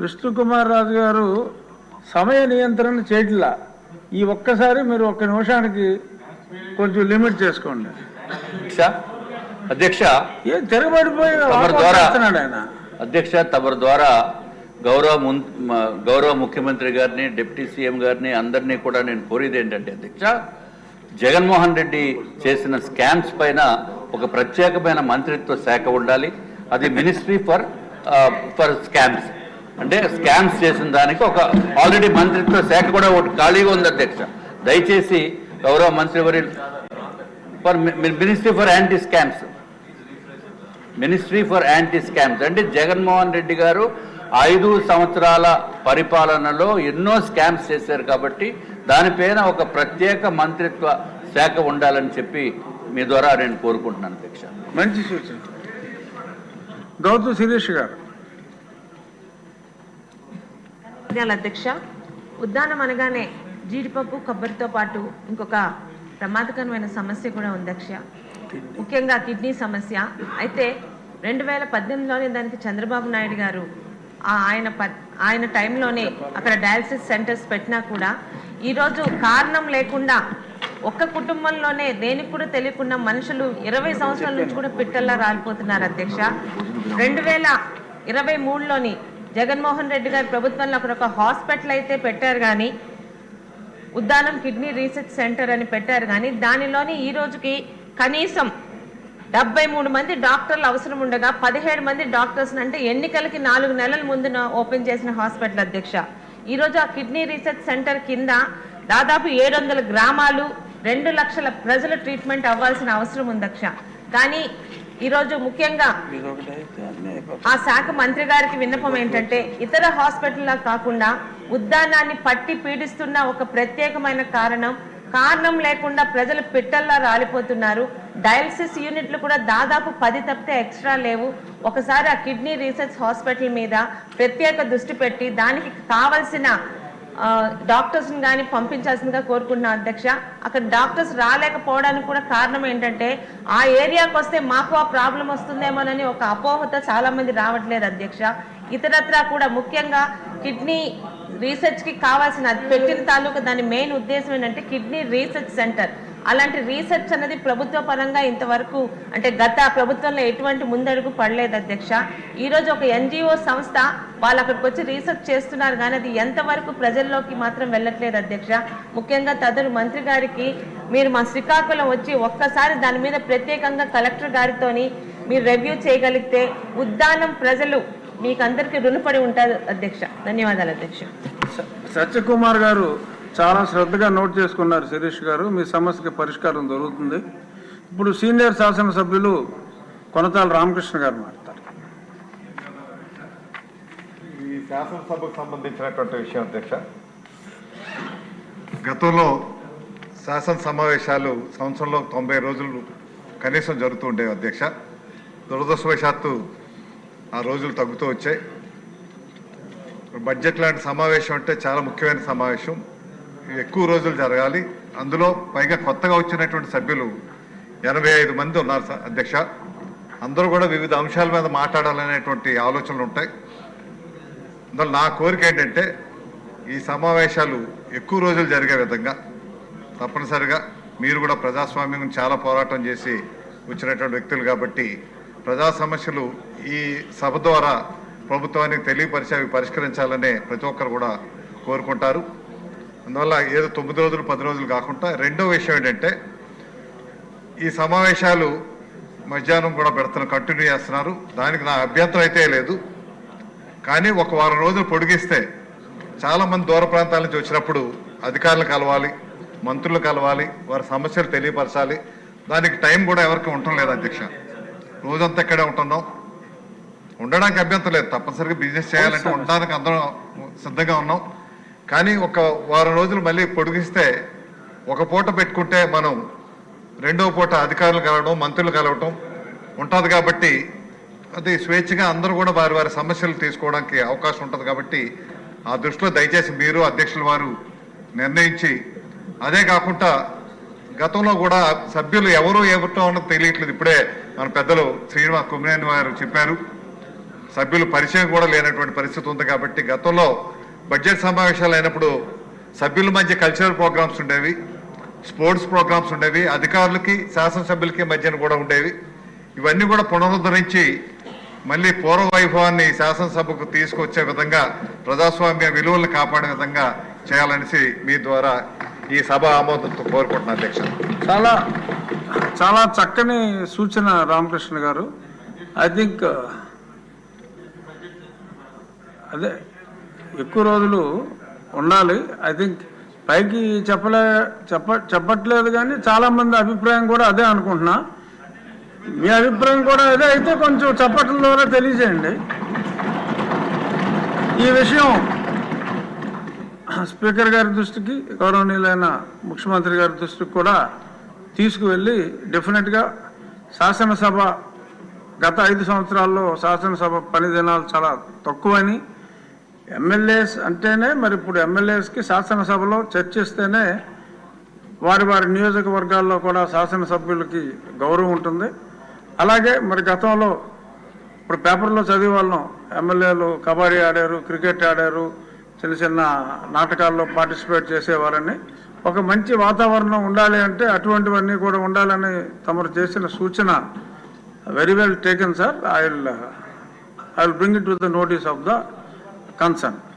విష్ణుకుమార్ రాజు గారు సమయ నియంత్రణ చేయట్లా. ఈ ఒక్కసారి మీరు ఒక్క నిమిషానికి కొంచెం లిమిట్ చేసుకోండి. అధ్యక్ష ఏ తిరగబడిపోయి ఆయన. అధ్యక్ష తమరి ద్వారా గౌరవ గౌరవ ముఖ్యమంత్రి గారిని డిప్యూటీ సీఎం గారిని అందరినీ కూడా నేను కోరేది ఏంటంటే అధ్యక్ష జగన్మోహన్ రెడ్డి చేసిన స్కామ్స్ పైన ఒక ప్రత్యేకమైన మంత్రిత్వ శాఖ ఉండాలి. అది మినిస్ట్రీ ఫర్ ఫర్ స్కామ్స్. అంటే స్కామ్స్ చేసిన దానికి ఒక ఆల్రెడీ మంత్రిత్వ శాఖ కూడా ఒకటి ఖాళీగా ఉంది అధ్యక్ష. దయచేసి గౌరవ మంత్రివరి for ministry for anti scams. Ministry for anti scams. అంటే జగన్మోహన్ రెడ్డి గారు ఐదు సంవత్సరాల పరిపాలనలో ఎన్నో స్కామ్స్ చేశారు కాబట్టి దానిపైన ఒక ప్రత్యేక మంత్రిత్వ శాఖ ఉండాలని చెప్పి మీ ద్వారా నేను కోరుకుంటున్నాను అధ్యక్ష. మంచి సూచన. గౌతమ్ సురేష్ గారు. ధన్యవాదాలు అధ్యక్ష. ఉద్దానం అనగానే జీడిపప్పు కొబ్బరితో పాటు ఇంకొక ప్రమాదకరమైన సమస్య కూడా ఉంది అధ్యక్ష ముఖ్యంగా కిడ్నీ సమస్య. అయితే రెండు వేల పద్దెనిమిదిలోనే దానికి చంద్రబాబు నాయుడు గారు ఆ ఆయన ఆయన టైంలోనే అక్కడ డయాలసిస్ సెంటర్స్ పెట్టినా కూడా ఈరోజు కారణం లేకుండా ఒక్క కుటుంబంలోనే దేనికి కూడా తెలియకుండా మనుషులు ఇరవై సంవత్సరాల నుంచి కూడా పిట్టల్లా రాలిపోతున్నారు అధ్యక్ష. రెండు వేల ఇరవై మూడులోని జగన్మోహన్ రెడ్డి గారి ప్రభుత్వంలో అక్కడ ఒక హాస్పిటల్ అయితే పెట్టారు కానీ ఉద్దానం కిడ్నీ రీసెర్చ్ సెంటర్ అని పెట్టారు కానీ దానిలోని ఈ రోజుకి కనీసం డెబ్బై మూడు మంది డాక్టర్లు అవసరం ఉండగా పదిహేడు మంది డాక్టర్స్ అంటే ఎన్నికలకి నాలుగు నెలల ముందున ఓపెన్ చేసిన హాస్పిటల్ అధ్యక్ష. ఈరోజు ఆ కిడ్నీ రీసెర్చ్ సెంటర్ కింద దాదాపు ఏడు వందల గ్రామాలు రెండు లక్షల ప్రజల ట్రీట్మెంట్ అవ్వాల్సిన అవసరం ఉంది అక్ష కానీ ఈరోజు ముఖ్యంగా ఆ శాఖ మంత్రి గారికి విన్నపం ఏంటంటే ఇతర హాస్పిటల్లా కాకుండా ఉద్దానాన్ని పట్టి పీడిస్తున్న ఒక ప్రత్యేకమైన కారణం కారణం లేకుండా ప్రజలు పిట్టల్లా రాలిపోతున్నారు. డయాలసిస్ యూనిట్లు కూడా దాదాపు పది తప్పితే ఎక్స్ట్రా లేవు. ఒకసారి ఆ కిడ్నీ రీసెర్చ్ హాస్పిటల్ మీద ప్రత్యేక దృష్టి పెట్టి దానికి కావలసిన డాక్టర్స్ని కానీ పంపించాల్సిందిగా కోరుకుంటున్నాను అధ్యక్ష. అక్కడ డాక్టర్స్ రాలేకపోవడానికి కూడా కారణం ఏంటంటే ఆ ఏరియాకి వస్తే మాకు ఆ ప్రాబ్లం వస్తుందేమోనని ఒక అపోహతో చాలామంది రావట్లేదు అధ్యక్ష. ఇతరత్రా కూడా ముఖ్యంగా కిడ్నీ రీసెర్చ్కి కావాల్సిన పెట్టిన తాలూకా దాని మెయిన్ ఉద్దేశం ఏంటంటే కిడ్నీ రీసెర్చ్ సెంటర్ అలాంటి రీసెర్చ్ అనేది ప్రభుత్వ పరంగా ఇంతవరకు అంటే గత ప్రభుత్వంలో ఎటువంటి ముందడుగు పడలేదు అధ్యక్ష. ఈరోజు ఒక ఎన్జిఓ సంస్థ వాళ్ళు అక్కడికి వచ్చి రీసెర్చ్ చేస్తున్నారు కానీ అది ఎంతవరకు ప్రజల్లోకి మాత్రం వెళ్ళట్లేదు అధ్యక్ష. ముఖ్యంగా తదురు మంత్రి గారికి మీరు మా శ్రీకాకుళం వచ్చి ఒక్కసారి దాని మీద ప్రత్యేకంగా కలెక్టర్ గారితోని మీరు రివ్యూ చేయగలిగితే ఉద్దానం ప్రజలు మీకు అందరికీ రుణపడి ఉంటారు అధ్యక్ష. ధన్యవాదాలు అధ్యక్ష. సత్యకుమార్ గారు చాలా శ్రద్ధగా నోట్ చేసుకున్నారు శిరీష్ గారు. మీ సమస్యకి పరిష్కారం దొరుకుతుంది. ఇప్పుడు సీనియర్ శాసనసభ్యులు కొనతాల రామకృష్ణ గారు మాట్లాడతారు. ఈ శాసనసభకు సంబంధించినటువంటి విషయం అధ్యక్ష. గతంలో శాసన సమావేశాలు సంవత్సరంలో తొంభై రోజులు కనీసం జరుగుతూ ఉండేవి అధ్యక్ష. దురదృష్టవశాత్తు ఆ రోజులు తగ్గుతూ వచ్చాయి. బడ్జెట్ లాంటి సమావేశం అంటే చాలా ముఖ్యమైన సమావేశం. ఎక్కువ రోజులు జరగాలి. అందులో పైగా కొత్తగా వచ్చినటువంటి సభ్యులు ఎనభై ఐదు మంది ఉన్నారు స- అధ్యక్ష. అందరూ కూడా వివిధ అంశాల మీద మాట్లాడాలనేటువంటి ఆలోచనలు ఉంటాయి. అందులో నా కోరిక ఏంటంటే ఈ సమావేశాలు ఎక్కువ రోజులు జరిగే విధంగా తప్పనిసరిగా మీరు కూడా ప్రజాస్వామ్యం చాలా పోరాటం చేసి వచ్చినటువంటి వ్యక్తులు కాబట్టి ప్రజా సమస్యలు ఈ సభ ద్వారా ప్రభుత్వానికి తెలియపరిచి అవి పరిష్కరించాలనే ప్రతి ఒక్కరు కూడా కోరుకుంటారు. అందువల్ల ఏదో తొమ్మిది రోజులు పది రోజులు కాకుండా రెండో విషయం ఏంటంటే ఈ సమావేశాలు మధ్యాహ్నం కూడా పెడుతున్న కంటిన్యూ చేస్తున్నారు. దానికి నా అభ్యంతరం అయితే లేదు. కానీ ఒక వారం రోజులు పొడిగిస్తే చాలా మంది దూర ప్రాంతాల నుంచి వచ్చినప్పుడు అధికారులు కలవాలి మంత్రులు కలవాలి వారి సమస్యలు తెలియపరచాలి. దానికి టైం కూడా ఎవరికి ఉండటం లేదు అధ్యక్ష. రోజంతా ఇక్కడే ఉంటున్నాం. ఉండడానికి అభ్యంతరం లేదు. తప్పనిసరిగా బిజినెస్ చేయాలంటే ఉండడానికి అందరం సిద్ధంగా ఉన్నాం. కానీ ఒక వారం రోజులు మళ్ళీ పొడిగిస్తే ఒక పూట పెట్టుకుంటే మనం రెండవ పూట అధికారులు కలవడం మంత్రులు కలవటం ఉంటుంది కాబట్టి అది స్వేచ్ఛగా అందరూ కూడా వారి వారి సమస్యలు తీసుకోవడానికి అవకాశం ఉంటుంది కాబట్టి ఆ దృష్టిలో దయచేసి మీరు అధ్యక్షుల వారు నిర్ణయించి అదే కాకుండా గతంలో కూడా సభ్యులు ఎవరు ఎవరితో ఉన్నది తెలియట్లేదు. ఇప్పుడే మన పెద్దలు శ్రీనివా కుమ్మినేని వారు చెప్పారు. సభ్యులు పరిచయం కూడా లేనటువంటి పరిస్థితి ఉంది కాబట్టి గతంలో బడ్జెట్ సమావేశాలు అయినప్పుడు సభ్యుల మధ్య కల్చరల్ ప్రోగ్రామ్స్ ఉండేవి స్పోర్ట్స్ ప్రోగ్రామ్స్ ఉండేవి అధికారులకి శాసనసభ్యులకి మధ్యన కూడా ఉండేవి. ఇవన్నీ కూడా పునరుద్ధరించి మళ్ళీ పూర్వ వైభవాన్ని శాసనసభకు తీసుకొచ్చే విధంగా ప్రజాస్వామ్య విలువలను కాపాడే విధంగా చేయాలనేసి మీ ద్వారా ఈ సభ ఆమోదంతో కోరుకుంటున్నా అధ్యక్ష. చాలా చాలా చక్కని సూచన రామకృష్ణ గారు. ఐ థింక్ అదే ఎక్కువ రోజులు ఉండాలి. ఐ థింక్ పైకి చెప్పలే చెప్ప చెప్పట్లేదు కానీ చాలామంది అభిప్రాయం కూడా అదే అనుకుంటున్నా. మీ అభిప్రాయం కూడా అదే అయితే కొంచెం చెప్పటం ద్వారా తెలియజేయండి. ఈ విషయం స్పీకర్ గారి దృష్టికి గౌరవనీయులైన ముఖ్యమంత్రి గారి దృష్టికి కూడా తీసుకువెళ్ళి డెఫినెట్గా శాసనసభ గత ఐదు సంవత్సరాల్లో శాసనసభ పని దినాలు చాలా తక్కువని ఎమ్మెల్యేస్ అంటేనే మరి ఇప్పుడు ఎమ్మెల్యేస్కి శాసనసభలో చర్చిస్తేనే వారి వారి నియోజకవర్గాల్లో కూడా శాసనసభ్యులకి గౌరవం ఉంటుంది. అలాగే మరి గతంలో ఇప్పుడు పేపర్లో చదివే వాళ్ళం ఎమ్మెల్యేలు కబడ్డీ ఆడారు క్రికెట్ ఆడారు చిన్న చిన్న నాటకాల్లో పార్టిసిపేట్ చేసేవారని. ఒక మంచి వాతావరణం ఉండాలి అంటే అటువంటివన్నీ కూడా ఉండాలని తమరు చేసిన సూచన very well taken sir I will I will bring it to the notice of the concern.